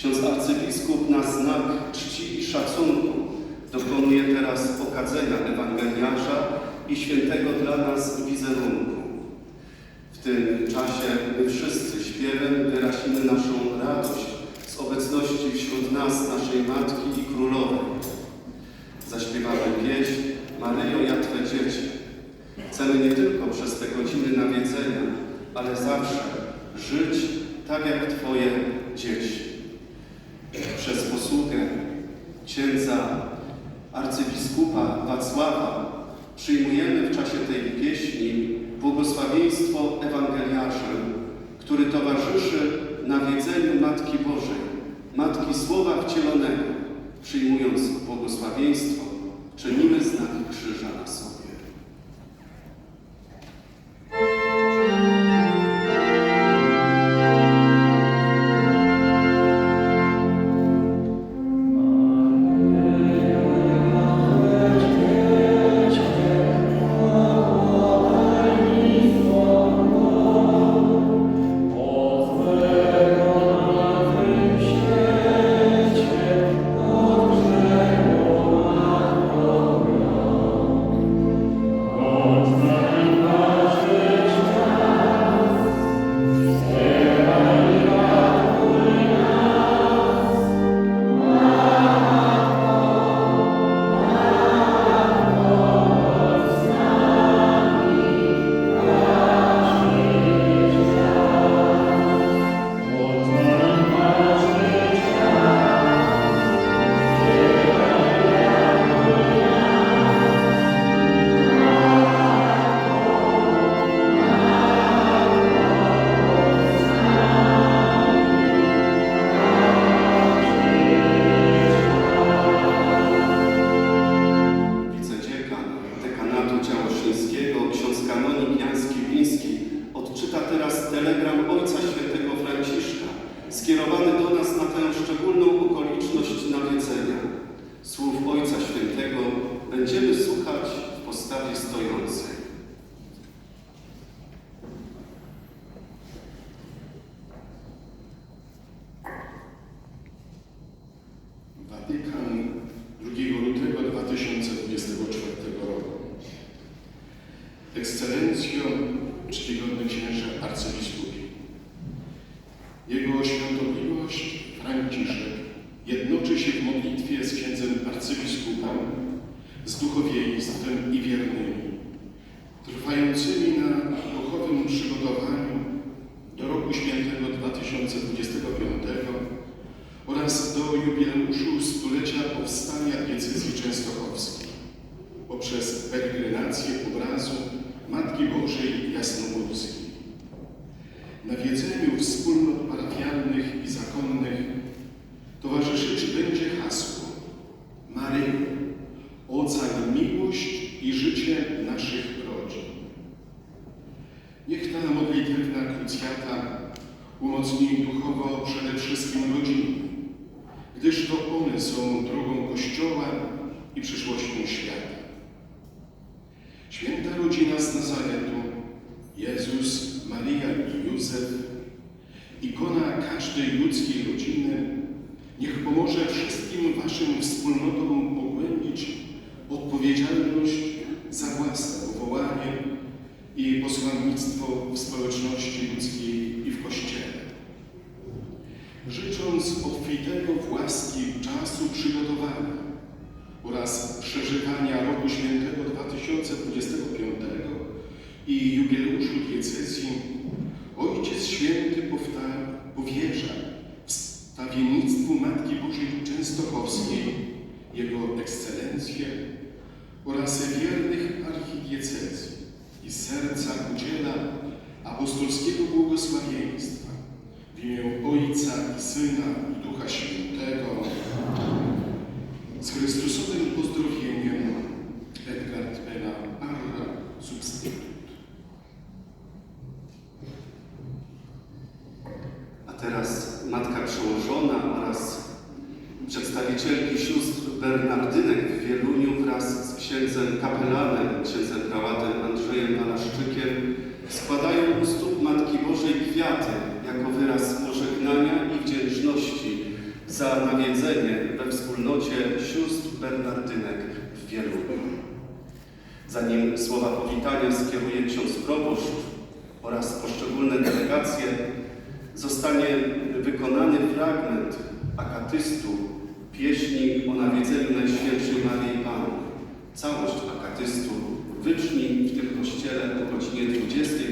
Ksiądz arcybiskup na znak czci i szacunku dokonuje teraz okadzenia Ewangeliarza i świętego dla nas wizerunku. W tym czasie my wszyscy śpiewem wyrazimy naszą radość z obecności wśród nas naszej Matki i Królowej. Zaśpiewamy pieśń Maryjo, ja Twe dziecię. Chcemy nie tylko przez te godziny nawiedzenia, ale zawsze żyć tak jak Twoje dzieci. Przez posługę księdza arcybiskupa Wacława przyjmujemy w czasie tej pieśni błogosławieństwo ewangeliarzem, który towarzyszy nawiedzeniu Matki Bożej, Matki Słowa Wcielonego. Przyjmując błogosławieństwo, czynimy znak krzyża na sobie. Arcybiskupem, z duchowieństwem i wiernymi, trwającymi na duchowym przygotowaniu do roku świętego 2025 oraz do jubileuszu stulecia powstania diecezji częstochowskiej poprzez peregrinację obrazu Matki Bożej Jasnogórskiej. Nawiedzeniu wspólnot parafialnych i zakonnych towarzyszyć będzie hasło ocal miłość i życie naszych rodzin. Niech ta modlitewna krucjata umocni duchowo przede wszystkim rodziny, gdyż to one są drogą Kościoła i przyszłością świata. Święta rodzina z Nazaretu, Jezus, Maria i Józef, ikona każdej ludzkiej rodziny, niech pomoże wszystkim Waszym wspólnotom pogłębić odpowiedzialność za własne powołanie i posłannictwo w społeczności ludzkiej i w Kościele. Życząc obfitego w łaski czasu przygotowania oraz przeżywania roku świętego 2025 i jubileuszu diecezji, Ojciec Święty powierza wstawiennictwu Matki Bożej Częstochowskiej Jego Ekscelencję oraz wiernych archidiecezji i serca udziela apostolskiego błogosławieństwa w imię Ojca i Syna i Ducha Świętego. Z Chrystusowym pozdrowieniem Edgard Bela Arra Substytut. teraz matka przełożona oraz przedstawicielki sióstr Bernardynek w Wieluniu księdzem kapelanem, księdzem prałatem Andrzejem Alaszczykiem składają u stóp Matki Bożej kwiaty jako wyraz pożegnania i wdzięczności za nawiedzenie we wspólnocie sióstr Bernardynek w Wieluniu. Zanim słowa powitania skieruje ksiądz proboszcz oraz poszczególne delegacje, zostanie wykonany fragment akatystu pieśni o nawiedzeniu Najświętszej Maryi Panny. Całość akatystu wybrzmi w tym kościele o godzinie 23.15.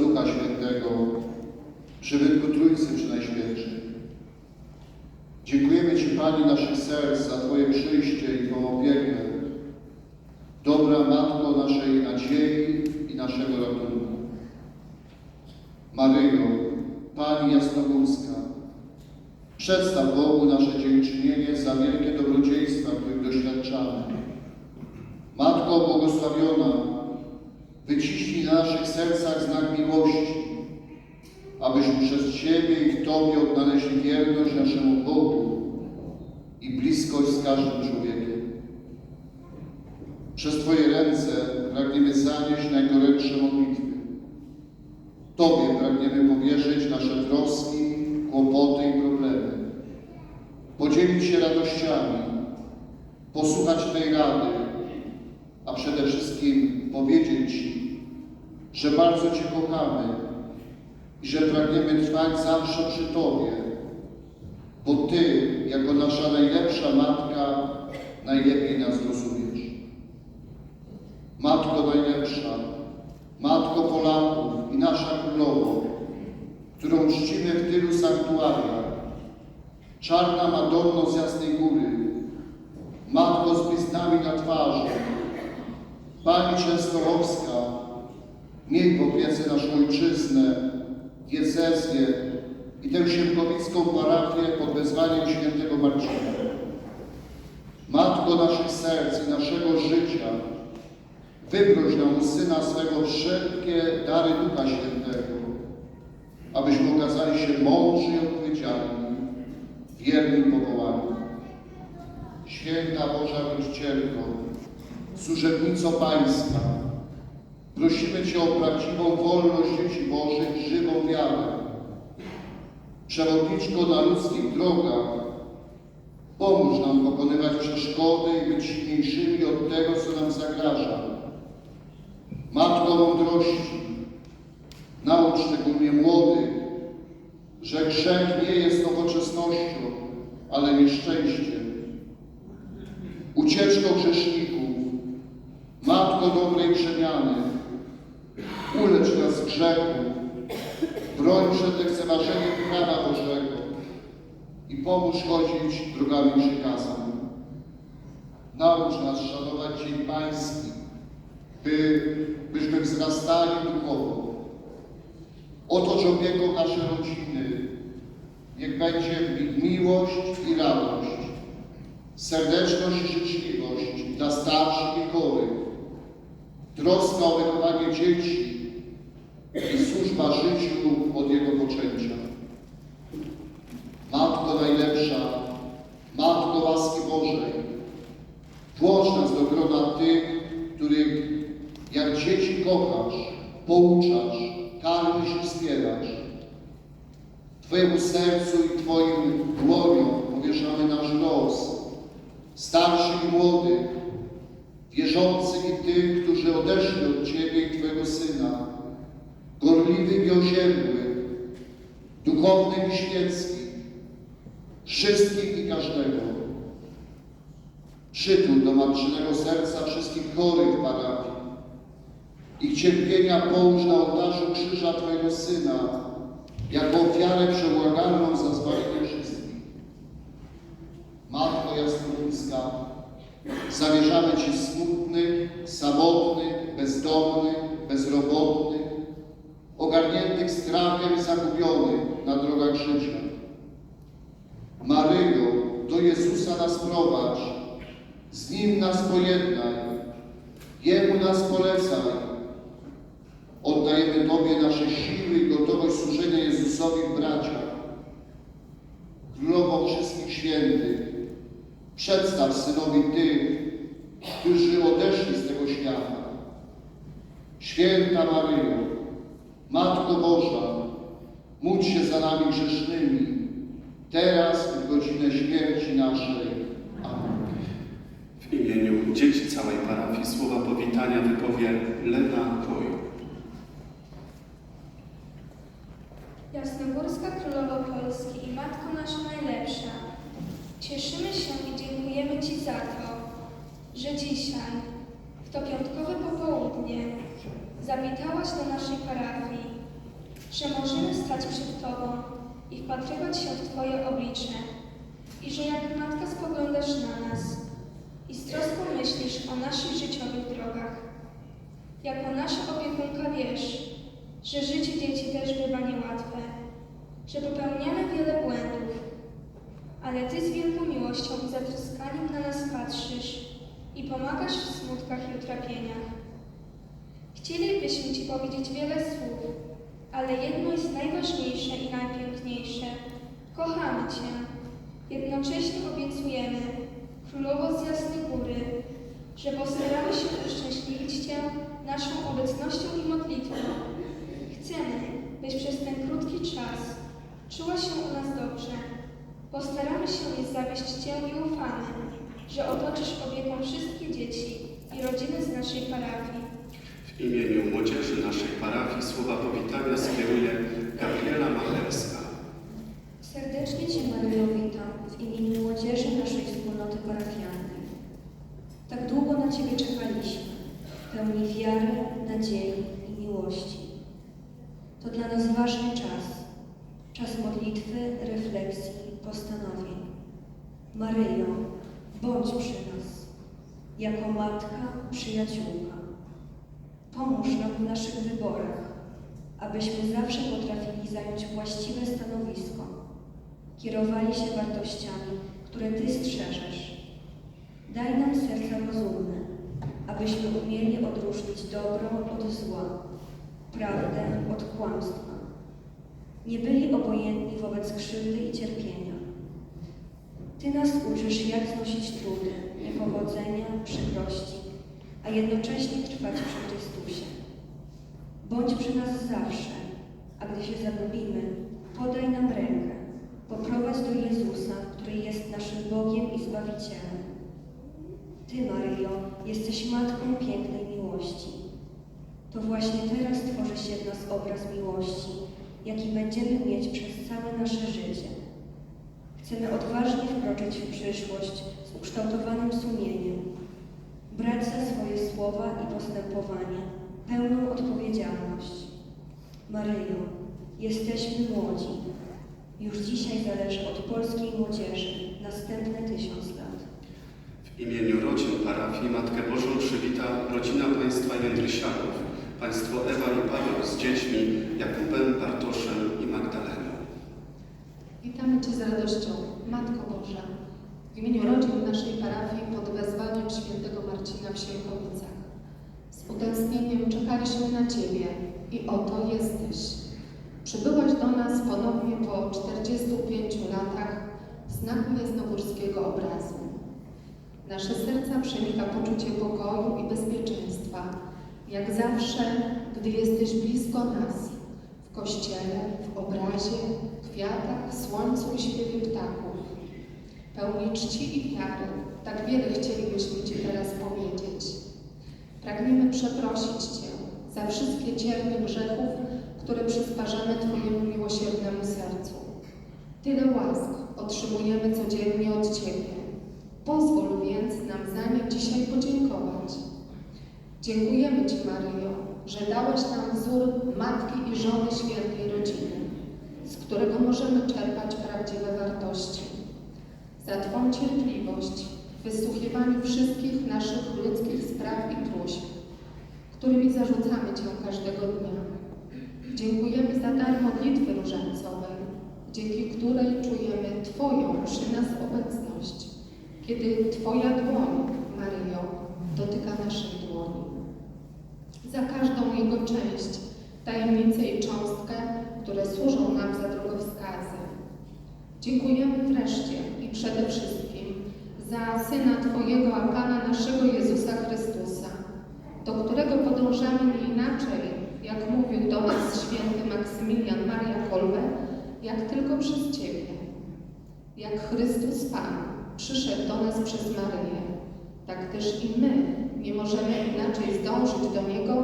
Ducha Świętego, przybytku Trójcy Przynajświętszej. Dziękujemy Ci, Pani naszych serc, za Twoje przyjście i Twą opiekę. Dobra Matko naszej nadziei i naszego ratunku. Maryjo, Pani Jasnogórska, Przedstaw Bogu nasze dziękczynienie za wielkie dobrodziejstwa, których doświadczamy. Matko błogosławiona, wyciśnij na naszych sercach znak miłości, abyśmy przez Ciebie i w Tobie odnaleźli wierność naszemu Bogu i bliskość z każdym człowiekiem. Przez Twoje ręce pragniemy zanieść najgorętsze modlitwy. Tobie pragniemy powierzyć nasze troski, kłopoty i problemy. Podzielić się radościami, posłuchać tej rady, przede wszystkim powiedzieć Ci, że bardzo Cię kochamy i że pragniemy trwać zawsze przy Tobie, bo Ty, jako nasza najlepsza matka, najlepiej nas rozumiesz. Matko najlepsza, Matko Polaków i nasza Królowo, którą czcimy w tylu sanktuariach, czarna Madonno z Jasnej Góry, Matko z bliznami na twarzy, Pani Częstochowska, miej w opiece naszą ojczyznę, diecezję i tę siemkowicką parafię pod wezwaniem świętego Marcina. Matko naszych serc i naszego życia, wyproś nam Syna swego wszelkie dary Ducha Świętego, abyśmy okazali się mądrzy i odpowiedzialni, wierni powołani. Święta Boża Rodzicielko, służebnico Pańska, prosimy Cię o prawdziwą wolność dzieci Bożych, żywą wiarę. Przewodniczko na ludzkich drogach, pomóż nam pokonywać przeszkody i być silniejszymi od tego, co nam zagraża. Matko mądrości, naucz szczególnie młodych, że grzech nie jest nowoczesnością, ale nieszczęściem. Ucieczko grzeszników, Matko dobrej przemiany, ulecz nas grzechu, broń przed lekceważeniem prawa Bożego i pomóż chodzić drogami przykazań. Naucz nas szanować Dzień Pański, by, byśmy wzrastali duchowo. Otocz opieką nasze rodziny, niech będzie w nich miłość i radość, serdeczność i życzliwość dla starszych i chorych, troska o wychowanie dzieci i służba życiu od jego poczęcia. Matko najlepsza, Matko łaski Bożej, włącz nas do grona tych, których jak dzieci kochasz, pouczasz, karmisz i wspierasz. Twojemu sercu i Twoim dłoniom powierzamy nasz los, starszych i młodych, wierzących i tych, którzy odeszli od Ciebie i Twojego Syna, gorliwych i osiedłych, duchownych i świeckich, wszystkich i każdego. Przytul do matczynego serca wszystkich chorych parafii. Ich cierpienia połóż na ołtarzu krzyża Twojego Syna, jako ofiarę przebłagalną za zbawienie wszystkich. Matko Jasnowiska, zawierzamy Ci smutnych, samotnych, bezdomnych, bezrobotnych, ogarniętych strachem i zagubionych na drogach życia. Maryjo, do Jezusa nas prowadź, z Nim nas pojednaj, Jemu nas polecaj. Oddajemy Tobie nasze siły i gotowość służenia Jezusowi w braciach. Królową wszystkich świętych, przedstaw synowi tych, którzy odeszli z tego świata. Święta Maryjo, Matko Boża, módl się za nami grzesznymi, teraz i w godzinę śmierci naszej. Amen. W imieniu dzieci całej parafii słowa powitania wypowie Lena Koju. Jasnogórska Królowo Polski i Matko nasza najlepsza, cieszymy się i dziękujemy Ci za to, że dzisiaj, w to piątkowe popołudnie, zawitałaś do naszej parafii, że możemy stać przed Tobą i wpatrywać się w Twoje oblicze i że jak Matka spoglądasz na nas i z troską myślisz o naszych życiowych drogach. Jako nasza opiekunka wiesz, że życie dzieci też bywa niełatwe, że popełniamy wiele błędów, ale Ty z wielką miłością i zatroskaniem na nas patrzysz i pomagasz w smutkach i utrapieniach. Chcielibyśmy Ci powiedzieć wiele słów, ale jedno jest najważniejsze i najpiękniejsze. Kochamy Cię. Jednocześnie obiecujemy, Królowo z Jasnej Góry, że postaramy się uszczęśliwić Cię naszą obecnością i modlitwą. Chcemy, byś przez ten krótki czas czuła się u nas dobrze. Postaramy się nie zawieść Cię i ufamy, że otoczysz opieką wszystkie dzieci i rodziny z naszej parafii. W imieniu młodzieży naszej parafii słowa powitania skieruje Gabriela Machelska. Serdecznie Cię, Maryjo, witam w imieniu młodzieży naszej wspólnoty parafialnej. Tak długo na Ciebie czekaliśmy, pełni wiary, nadziei i miłości. To dla nas ważny czas, czas modlitwy, refleksji, postanowień. Maryjo, bądź przy nas, jako matka, przyjaciółka. Pomóż nam w naszych wyborach, abyśmy zawsze potrafili zająć właściwe stanowisko, kierowali się wartościami, które Ty strzeżesz. Daj nam serca rozumne, abyśmy umieli odróżnić dobro od zła, prawdę od kłamstwa. Nie byli obojętni wobec krzywdy i cierpienia. Ty nas uczysz, jak znosić trudy, niepowodzenia, przykrości, a jednocześnie trwać przy Chrystusie. Bądź przy nas zawsze, a gdy się zagubimy, podaj nam rękę, poprowadź do Jezusa, który jest naszym Bogiem i Zbawicielem. Ty, Maryjo, jesteś Matką pięknej miłości. To właśnie teraz tworzy się w nas obraz miłości, jaki będziemy mieć przez całe nasze życie. Chcemy odważnie wkroczyć w przyszłość z ukształtowanym sumieniem, brać za swoje słowa i postępowania pełną odpowiedzialność. Maryjo, jesteśmy młodzi. Już dzisiaj zależy od polskiej młodzieży następne tysiąc lat. W imieniu rodzin parafii Matkę Bożą przywita rodzina państwa Jędrysiaków, państwo Ewa i Paweł z dziećmi, Jakubem, Bartoszem i Magdaleną. Witamy Cię z radością, Matko Boża, w imieniu rodzin naszej parafii pod wezwaniem świętego Marcina w Sielkowicach. Z utęsknieniem czekaliśmy na Ciebie i oto jesteś. Przybyłaś do nas ponownie po 45 latach w znaku jasnogórskiego obrazu. Nasze serca przenika poczucie pokoju i bezpieczeństwa, jak zawsze, gdy jesteś blisko nas, kościele, w obrazie, kwiatach, słońcu i śpiewie ptaków. Pełni czci i wiary, tak wiele chcielibyśmy Ci teraz powiedzieć. Pragniemy przeprosić Cię za wszystkie ciernie grzechów, które przysparzamy Twojemu miłosiernemu sercu. Tyle łask otrzymujemy codziennie od Ciebie. Pozwól więc nam za nie dzisiaj podziękować. Dziękujemy Ci, Maryjo, że dałeś nam wzór matki i żony świętej rodziny, z którego możemy czerpać prawdziwe wartości. Za Twą cierpliwość w wysłuchiwaniu wszystkich naszych ludzkich spraw i próśb, którymi zarzucamy Cię każdego dnia. Dziękujemy za dar modlitwy różańcowej, dzięki której czujemy Twoją przy nas obecność, kiedy Twoja dłoń, Maryjo, dotyka naszej dłoni. Za każdą jego część, tajemnicę i cząstkę, które służą nam za drogowskazy. Dziękujemy wreszcie i przede wszystkim za Syna Twojego, a Pana naszego Jezusa Chrystusa, do którego podążamy nie inaczej, jak mówił do nas święty Maksymilian Maria Kolbe, jak tylko przez Ciebie. Jak Chrystus Pan przyszedł do nas przez Maryję, tak też i my nie możemy inaczej zdążyć do Niego,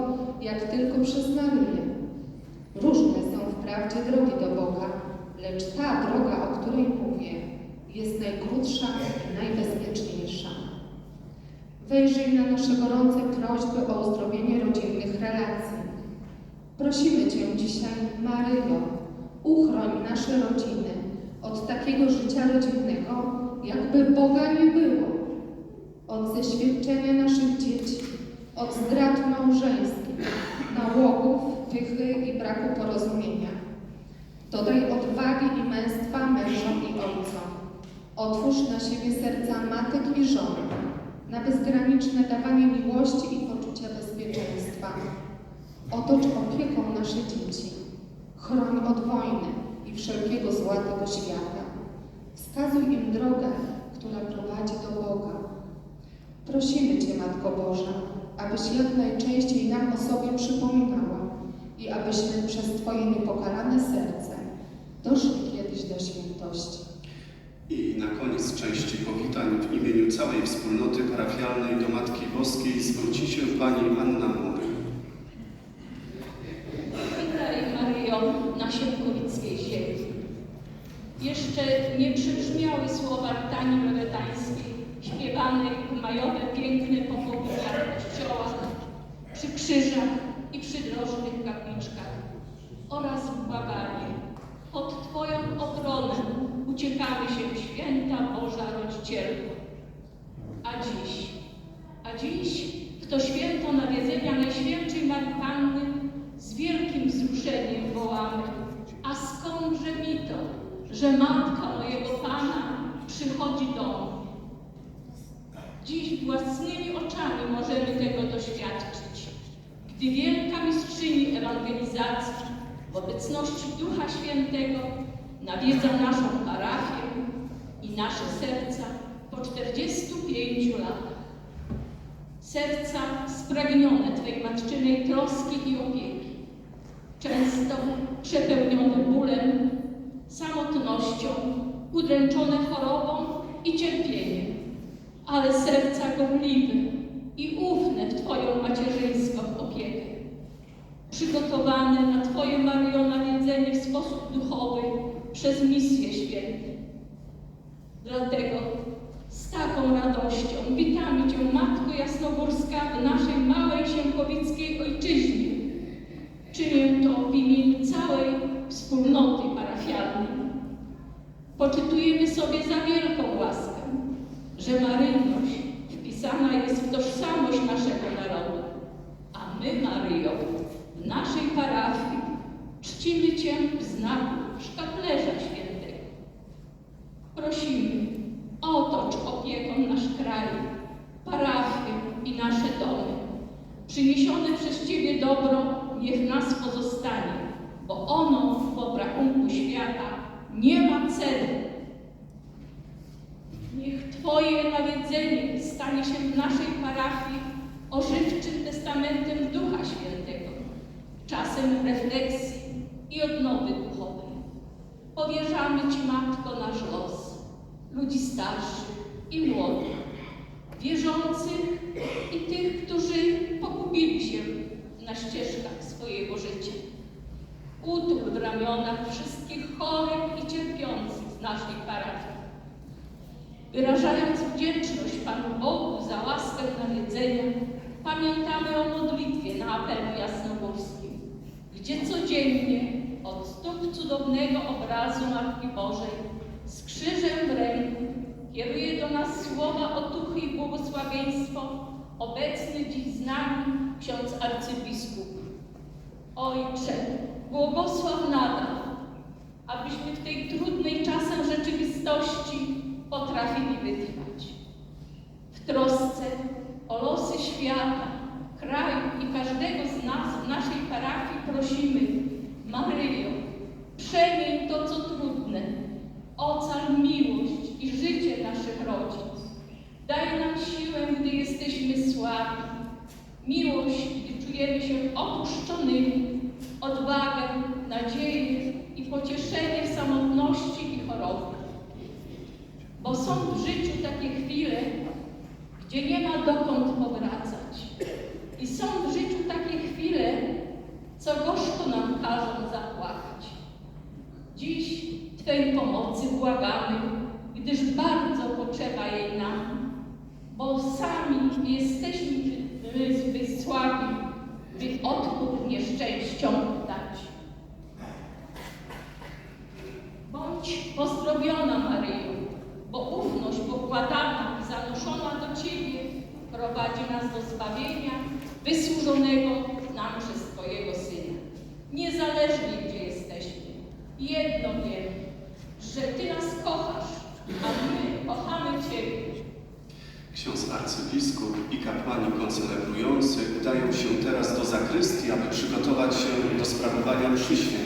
jak tylko przez Maryję. Różne są wprawdzie drogi do Boga, lecz ta droga, o której mówię, jest najkrótsza i najbezpieczniejsza. Wejrzyj na nasze gorące prośby o uzdrowienie rodzinnych relacji. Prosimy Cię dzisiaj, Maryjo, uchroń nasze rodziny od takiego życia rodzinnego, jakby Boga nie było, od zeświadczenia naszych dzieci, od zdrad małżeńskich, nałogów, pychy i braku porozumienia. Dodaj odwagi i męstwa mężom i ojcom. Otwórz na siebie serca matek i żon, na bezgraniczne dawanie miłości i poczucia bezpieczeństwa. Otocz opieką nasze dzieci. Chroń od wojny i wszelkiego zła tego świata. Wskazuj im drogę, która prowadzi do Boga. Prosimy Cię, Matko Boża, abyś jak najczęściej nam o sobie przypominała i abyśmy przez Twoje niepokalane serce doszli kiedyś do świętości. I na koniec części powitań w imieniu całej wspólnoty parafialnej do Matki Boskiej zwróci się Pani Anna Mury. Witaj Maryjo na siemkowickiej ziemi. Jeszcze nie przybrzmiały słowa litanii loretańskiej, śpiewane w majowe piękne popołudnia w kościołach, przy krzyżach i przydrożnych kapliczkach oraz w błaganie. Pod Twoją ochronę uciekamy się w święta Boża Rodzicielko. A dziś, a dziś w to święto nawiedzenia Najświętszej Marii Panny z wielkim wzruszeniem wołamy, a skądże mi to, że Matka mojego Pana przychodzi do mnie? Dziś własnymi oczami możemy tego doświadczyć, gdy wielka mistrzyni ewangelizacji w obecności Ducha Świętego nawiedza naszą parafię i nasze serca po 45 latach. Serca spragnione Twej matczynej troski i opieki, często przepełnione bólem, samotnością, udręczone chorobą i cierpieniem, ale serca gorliwe i ufne w Twoją macierzyńską opiekę, przygotowane na Twoje Maryjo nawiedzenie w sposób duchowy przez misję świętą. Dlatego z taką radością witamy Cię, Matko Jasnogórska, w naszej małej siemkowickiej ojczyźnie. Czynię to w imieniu całej wspólnoty parafialnej. Poczytujemy sobie za wielką łaskę, że Maryjność wpisana jest w tożsamość naszego narodu, a my, Maryjo, w naszej parafii czcimy Cię w znaku szkaplerza świętego. Prosimy, otocz opieką nasz kraj, parafię i nasze domy. Przyniesione przez Ciebie dobro niech nas pozostanie, bo ono w obrachunku świata nie ma celu. Niech Twoje nawiedzenie stanie się w naszej parafii ożywczym testamentem Ducha Świętego, czasem refleksji i odnowy duchowej. Powierzamy Ci, Matko, nasz los, ludzi starszych i młodych, wierzących i tych, którzy pogubili się na ścieżkach swojego życia. Utul w ramionach wszystkich chorych i cierpiących z naszej parafii. Wyrażając wdzięczność Panu Bogu za łaskę nawiedzenia, pamiętamy o modlitwie na apelu jasnogórskim, gdzie codziennie od stóp cudownego obrazu Matki Bożej z krzyżem w ręku kieruje do nas słowa otuchy i błogosławieństwo obecny dziś z nami ksiądz arcybiskup. Ojcze, błogosław nadal, abyśmy w tej trudnej czasem rzeczywistości potrafili wytrwać. W trosce o losy świata, kraju i każdego z nas w naszej parafii prosimy, Maryjo, przemień to, co trudne, ocal miłość i życie naszych rodzin. Daj nam siłę, gdy jesteśmy słabi, miłość, gdy czujemy się opuszczonymi, odwagę, nadzieję i pocieszenie w samotności i chorobie. Bo są w życiu takie chwile, gdzie nie ma dokąd powracać. I są w życiu takie chwile, co gorzko nam każą zapłakać. Dziś Twej pomocy błagamy, gdyż bardzo potrzeba jej nam, sami jesteśmy zbyt by odpór nieszczęściom dać. Bądź pozdrowiona, Maryjo, bo ufność pokładana i zanoszona do Ciebie prowadzi nas do zbawienia wysłużonego nam przez Twojego Syna. Niezależnie gdzie jesteśmy, jedno wiemy, że Ty nas kochasz, a my kochamy Ciebie. Ksiądz arcybiskup i kapłani koncelebrujący udają się teraz do zakrystii, aby przygotować się do sprawowania mszy.